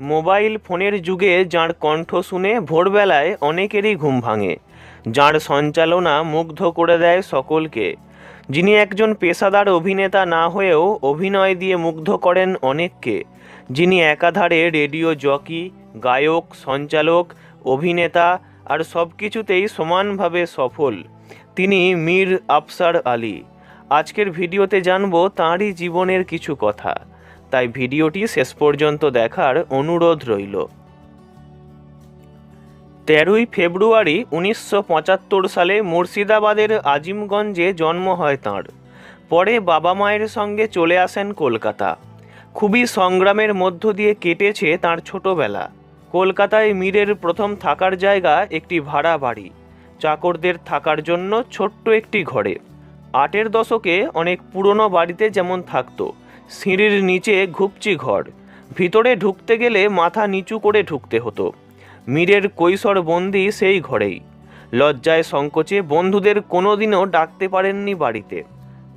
Mobile ফোনের যুগে যাঁর কণ্ঠ শুনে ভোরবেলায় অনেকেরই ঘুম ভাঙে। যাঁর সঞ্চালনা মুগ্ধ করে দেয় সকলকে। যিনি একজন পেশাদার অভিনেতা না হয়েও অভিনয় দিয়ে মুগ্ধ করেন অনেককে। যিনি একাধারে রেডিও জকি, গায়ক, সঞ্চালক, অভিনেতা আর সব কিছুতেই সমানভাবে সফল। তিনি মীর আফসার আলী। আজকের ভিডিওতে জানব তাঁরই জীবনের কিছু কথা। তাই ভিডিওটি শেষ পর্যন্ত দেখার অনুরোধ রইল। তেরোই ফেব্রুয়ারি উনিশশো পঁচাত্তর সালে মুর্শিদাবাদের আজিমগঞ্জে জন্ম হয় তাঁর। পরে বাবা মায়ের সঙ্গে চলে আসেন কলকাতা। খুবই সংগ্রামের মধ্য দিয়ে কেটেছে তার ছোটবেলা। কলকাতায় মীরের প্রথম থাকার জায়গা একটি ভাড়া বাড়ি। চাকরদের থাকার জন্য ছোট্ট একটি ঘরে। আটের দশকে অনেক পুরনো বাড়িতে যেমন থাকতো সিঁড়ির নিচে ঘুপচি ঘর। ভিতরে ঢুকতে গেলে মাথা নিচু করে ঢুকতে হতো। মীরের কৈশোর বন্দি সেই ঘরেই। লজ্জায় সংকোচে বন্ধুদের কোনোদিনও ডাকতে পারেননি বাড়িতে।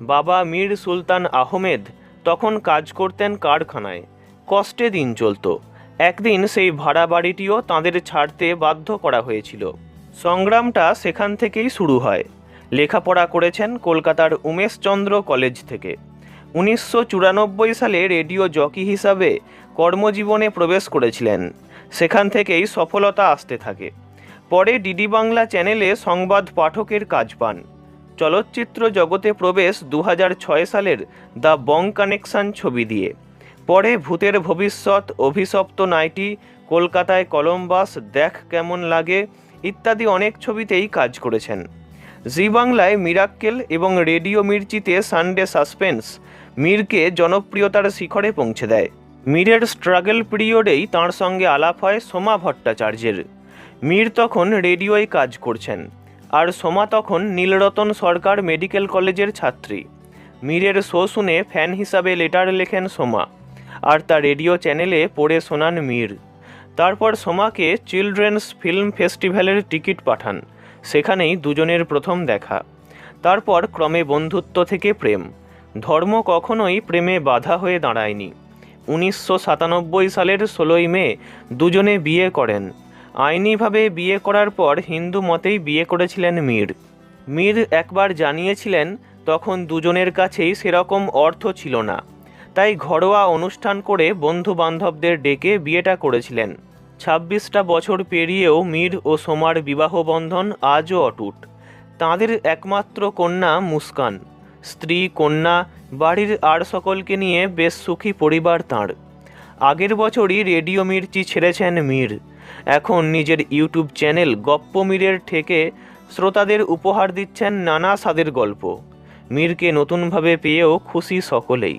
বাবা মীর সুলতান আহমেদ তখন কাজ করতেন কারখানায়। কষ্টে দিন চলত। একদিন সেই ভাড়া বাড়িটিও তাঁদের ছাড়তে বাধ্য করা হয়েছিল। সংগ্রামটা সেখান থেকেই শুরু হয়। লেখাপড়া করেছেন কলকাতার উমেশচন্দ্র কলেজ থেকে। উনিশশো চুরানব্বই সালে রেডিও জকি হিসাবে কর্মজীবনে প্রবেশ করেছিলেন। সেখান থেকেই সফলতা আসতে থাকে। পরে ডিডি বাংলা চ্যানেলে সংবাদ পাঠকের কাজ পান। চলচ্চিত্র জগতে প্রবেশ দু সালের দ্য বং কানেকশন ছবি দিয়ে। পরে ভূতের ভবিষ্যৎ, অভিশপ্ত নাইটি, কলকাতায় কলম্বাস, দেখ কেমন লাগে ইত্যাদি অনেক ছবিতেই কাজ করেছেন। জি বাংলায় মিরাক্কেল এবং রেডিও মির্চিতে সানডে সাসপেন্স। মীরকে জনপ্রিয়তার শিখরে পৌঁছে দেয়। মীরের স্ট্রাগল পিরিয়ডেই তাঁর সঙ্গে আলাপ হয় সোমা ভট্টাচার্যের। মীর তখন রেডিওয় কাজ করছেন, আর সোমা তখন নীলরতন সরকার মেডিকেল কলেজের ছাত্রী। মীরের শো শুনে ফ্যান হিসাবে লেটার লেখেন সোমা, আর তা রেডিও চ্যানেলে পড়ে শোনান মীর। তারপর সোমাকে চিলড্রেন্স ফিল্ম ফেস্টিভ্যালের টিকিট পাঠান সেখানেই দুজনের প্রথম দেখা। তারপর ক্রমে বন্ধুত্ব থেকে প্রেম। ধর্ম কখনোই প্রেমে বাধা হয়ে দাঁড়ায়নি। উনিশশো সাতানব্বই সালের ষোলোই মে দুজনে বিয়ে করেন। আইনিভাবে বিয়ে করার পর হিন্দু মতেই বিয়ে করেছিলেন মীর। মীর একবার জানিয়েছিলেন, তখন দুজনের কাছেই সেরকম অর্থ ছিল না। তাই ঘরোয়া অনুষ্ঠান করে বন্ধু বান্ধবদের ডেকে বিয়েটা করেছিলেন। ছাব্বিশটা বছর পেরিয়েও মীর ও সোমার বিবাহ বন্ধন আজও অটুট। তাঁদের একমাত্র কন্যা মুস্কান। স্ত্রী, কন্যা, বাড়ির আর সকলকে নিয়ে বেশ সুখী পরিবার তাঁর। আগের বছরই রেডিও মির্চি ছেড়েছেন মীর। এখন নিজের ইউটিউব চ্যানেল গপ্প মীরের থেকে শ্রোতাদের উপহার দিচ্ছেন নানা স্বাদের গল্প। মীরকে নতুনভাবে পেয়েও খুশি সকলেই।